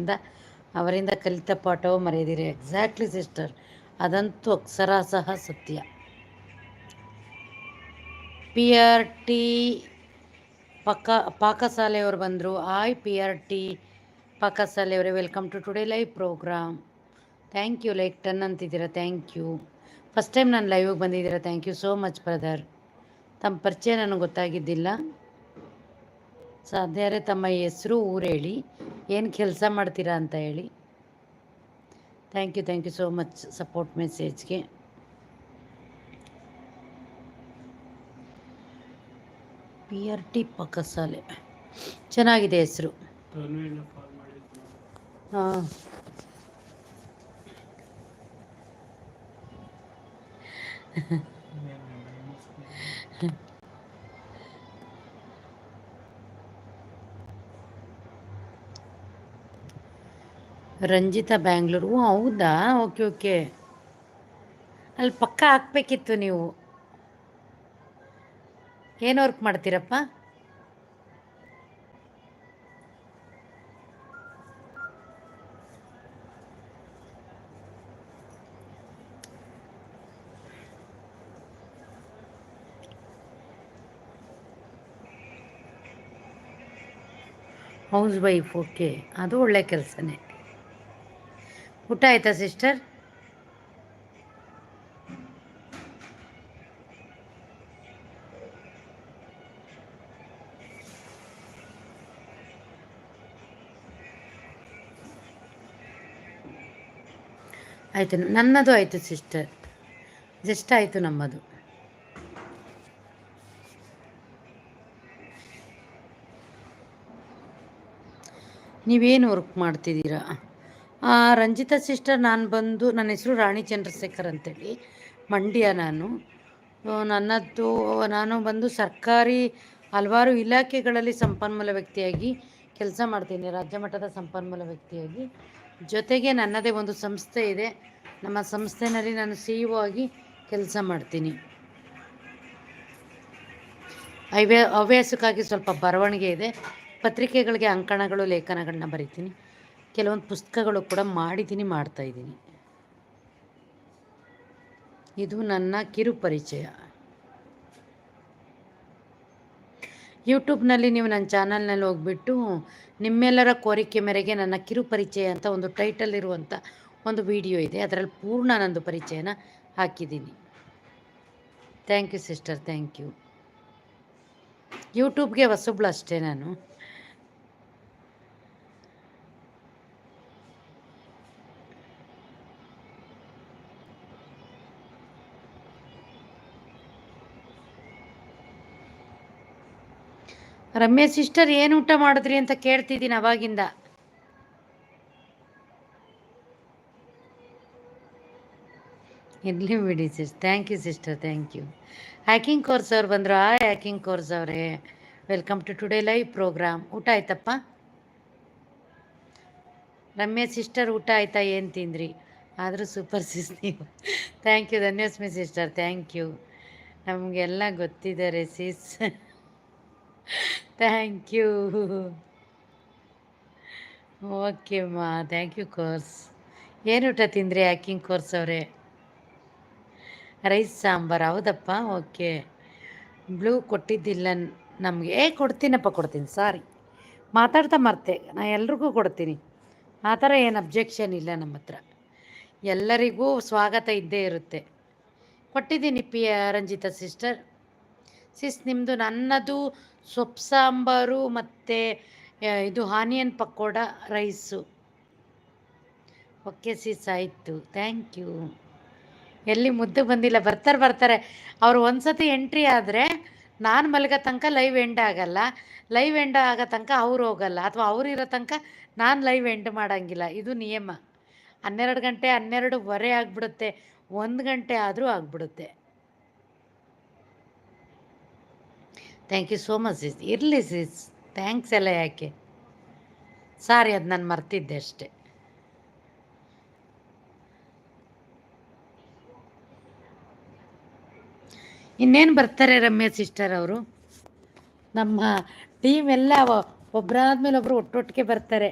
ಇಂದ ಅವರಿಂದ ಕಲಿತ ಪಾಠವು ಮರೆಯದಿರಿ. ಎಕ್ಸಾಕ್ಟ್ಲಿ ಸಿಸ್ಟರ್ ಅದಂತೂ ಅಕ್ಷರ ಸಹ ಸತ್ಯ. ಪಿ ಆರ್ ಟಿ ಪಕ್ಕ ಪಾಕಶಾಲೆಯವರು ಬಂದರು. ಆಯ್ P R T ಪಾಕಶಾಲೆಯವರೇ welcome to today live program thank you like ton ಅಂತಿದ್ದೀರಾ? Thank you first time ನಾನು ಲೈವಿಗೆ ಬಂದಿದ್ದೀರಾ? Thank you so much brother ತಮ್ಮ ಪರಿಚಯ ನನಗೆ ಗೊತ್ತಾಗಿದ್ದಿಲ್ಲ. ಸಾಧ್ಯ ತಮ್ಮ ಹೆಸರು, ಊರು ಹೇಳಿ. ಏನು ಕೆಲಸ ಮಾಡ್ತೀರಾ ಅಂತ ಹೇಳಿ. Thank you thank you so much support ಮೆಸೇಜ್ಗೆ P R T ಪಕ್ಕಸಾಲೆ ಚೆನ್ನಾಗಿದೆ ಹೆಸರು. ಹಾಂ. ರಂಜಿತಾ ಬ್ಯಾಂಗ್ಳೂರು. ಹೌದಾ? Okay okay. ಅಲ್ಲಿ ಪಕ್ಕ ಹಾಕ್ಬೇಕಿತ್ತು ನೀವು. ಏನು ವರ್ಕ್ ಮಾಡ್ತೀರಪ್ಪ? ಹೌಸ್ ವೈಫ್ ಓಕೆ ಅದು ಒಳ್ಳೆ ಕೆಲಸನೇ. ಊಟ ಆಯ್ತಾ ಸಿಸ್ಟರ್? ಆಯಿತು ನನ್ನದು ಆಯಿತು ಸಿಸ್ಟರ್. ಜಸ್ಟ್ ಆಯಿತು ನಮ್ಮದು. ನೀವೇನು ವರ್ಕ್ ಮಾಡ್ತಿದ್ದೀರಾ? ರಂಜಿತಾ ಸಿಸ್ಟರ್, ನಾನು ಬಂದು, ನನ್ನ ಹೆಸರು ರಾಣಿ ಚಂದ್ರಶೇಖರ್ ಅಂತೇಳಿ. ಮಂಡ್ಯ ನಾನು. ನನ್ನದ್ದು, ನಾನು ಬಂದು ಸರ್ಕಾರಿ ಹಲವಾರು ಇಲಾಖೆಗಳಲ್ಲಿ ಸಂಪನ್ಮೂಲ ವ್ಯಕ್ತಿಯಾಗಿ ಕೆಲಸ ಮಾಡ್ತೀನಿ ರಾಜ್ಯ ಮಟ್ಟದ ಸಂಪನ್ಮೂಲ ವ್ಯಕ್ತಿಯಾಗಿ. ಜೊತೆಗೆ ನನ್ನದೇ ಒಂದು ಸಂಸ್ಥೆ ಇದೆ. ನಮ್ಮ ಸಂಸ್ಥೆಯಲ್ಲಿ ನಾನು ಸಿ ಇ ಆಗಿ ಕೆಲಸ ಮಾಡ್ತೀನಿ. ಹವ್ಯ, ಹವ್ಯಾಸಕ್ಕಾಗಿ ಸ್ವಲ್ಪ ಬರವಣಿಗೆ ಇದೆ. ಪತ್ರಿಕೆಗಳಿಗೆ ಅಂಕಣಗಳು, ಲೇಖನಗಳನ್ನ ಬರಿತೀನಿ. ಕೆಲವೊಂದು ಪುಸ್ತಕಗಳು ಕೂಡ ಮಾಡಿದ್ದೀನಿ ಮಾಡ್ತಾಯಿದ್ದೀನಿ ಇದು ನನ್ನ ಕಿರು ಪರಿಚಯ. ಯೂಟ್ಯೂಬ್ನಲ್ಲಿ ನೀವು ನನ್ನ ಚಾನಲ್ನಲ್ಲಿ ಹೋಗ್ಬಿಟ್ಟು ನಿಮ್ಮೆಲ್ಲರ ಕೋರಿಕೆ ಮೇರೆಗೆ ನನ್ನ ಕಿರು ಪರಿಚಯ ಅಂತ ಒಂದು ಟೈಟಲ್ ಇರುವಂಥ ಒಂದು ವಿಡಿಯೋ ಇದೆ. ಅದರಲ್ಲಿ ಪೂರ್ಣ ನಂದು ಪರಿಚಯನ ಹಾಕಿದ್ದೀನಿ. Thank you sister, thank you. ಯೂಟ್ಯೂಬ್ಗೆ ಹೊಸಬ್ಳು ಅಷ್ಟೇ ನಾನು. ರಮ್ಯಾ ಸಿಸ್ಟರ್ ಏನು ಊಟ ಮಾಡಿದ್ರಿ ಅಂತ ಕೇಳ್ತಿದ್ದೀನಿ ಅವಾಗಿಂದ. ಇರಲಿ ಬಿಡಿ sis thank you sister thank you hacking course ಅವ್ರು ಬಂದರು. ಆ ಹ್ಯಾಕಿಂಗ್ ಕೋರ್ಸ್ ಅವರೇ. Welcome to today live program ಊಟ ಆಯ್ತಪ್ಪ? ರಮ್ಯಾ ಸಿಸ್ಟರ್ ಊಟ ಆಯ್ತಾ? ಏನು ತಿಂದ್ರಿ? ಆದರೂ ಸೂಪರ್ ಸಿಸ್ ನೀವು. ಥ್ಯಾಂಕ್ ಯು ಧನ್ಯಸ್ಮಿ ಸಿಸ್ಟರ್ ಥ್ಯಾಂಕ್ ಯು ನಮಗೆಲ್ಲ ಗೊತ್ತಿದ್ದಾರೆ ಸಿಸ್ ಥ್ಯಾಂಕ್ ಯು ಓಕೆ ಮಾ ಥ್ಯಾಂಕ್ ಯು ಕೋರ್ಸ್ ಏನು ಊಟ ತಿಂದ್ರಿ ಹ್ಯಾಕಿಂಗ್ ಕೋರ್ಸ್ ಅವರೇ? ರೈಸ್ ಸಾಂಬಾರು, ಹೌದಪ್ಪ? ಓಕೆ ಬ್ಲೂ ಕೊಟ್ಟಿದ್ದಿಲ್ಲ ನಮಗೆ. ಏ, ಕೊಡ್ತೀನಪ್ಪ, ಕೊಡ್ತೀನಿ. ಸಾರಿ ಮಾತಾಡ್ತಾ ಮರ್ತೆ. ನಾ ಎಲ್ರಿಗೂ ಕೊಡ್ತೀನಿ. ಆ ಥರ ಏನು ಅಬ್ಜೆಕ್ಷನ್ ಇಲ್ಲ ನಮ್ಮ ಹತ್ರ. ಎಲ್ಲರಿಗೂ ಸ್ವಾಗತ ಇದ್ದೇ ಇರುತ್ತೆ. ಕೊಟ್ಟಿದ್ದೀನಿ ಪಿ ರಂಜಿತಾ ಸಿಸ್ಟರ್ ಸಿಸ್ ನಿಮ್ಮದು ನನ್ನದು ಸೊಪ್ಪು ಸಾಂಬಾರು ಮತ್ತು ಇದು onion pakoda rice. Okay sis, ಆಯಿತು. Thank you. ಎಲ್ಲಿ ಮುದ್ದು ಬಂದಿಲ್ಲ. ಬರ್ತಾರೆ ಬರ್ತಾರೆ. ಅವರು ಒಂದು ಸತಿ ಎಂಟ್ರಿ ಆದರೆ ನಾನು ಮಲಗೋ ತನಕ ಲೈವ್ ಎಂಡ್ ಆಗಲ್ಲ. ಲೈವ್ ಎಂಡ್ ಆಗೋ ತನಕ ಅವ್ರು ಹೋಗಲ್ಲ. ಅಥವಾ ಅವ್ರು ಇರೋ ತನಕ ನಾನು ಲೈವ್ ಎಂಡ್ ಮಾಡೋಂಗಿಲ್ಲ. ಇದು ನಿಯಮ. ಹನ್ನೆರಡು ಗಂಟೆ ಹನ್ನೆರಡುವರೆ ಆಗಿಬಿಡುತ್ತೆ. ಒಂದು ಗಂಟೆ ಆದರೂ ಆಗಿಬಿಡುತ್ತೆ. Thank you so much sis ಇರಲಿ ಸಿಸ್ ಥ್ಯಾಂಕ್ಸ್ ಎಲ್ಲ ಯಾಕೆ? ಸಾರಿ ಅದು ನಾನು ಮರ್ತಿದ್ದೆ ಅಷ್ಟೆ. ಇನ್ನೇನು ಬರ್ತಾರೆ ರಮ್ಯಾ ಸಿಸ್ಟರ್ ಅವರು? ನಮ್ಮ ಟೀಮ್ ಎಲ್ಲ ಒಬ್ಬರಾದ್ಮೇಲೆ ಒಬ್ಬರು ಒಟ್ಟೊಟ್ಟಿಗೆ ಬರ್ತಾರೆ.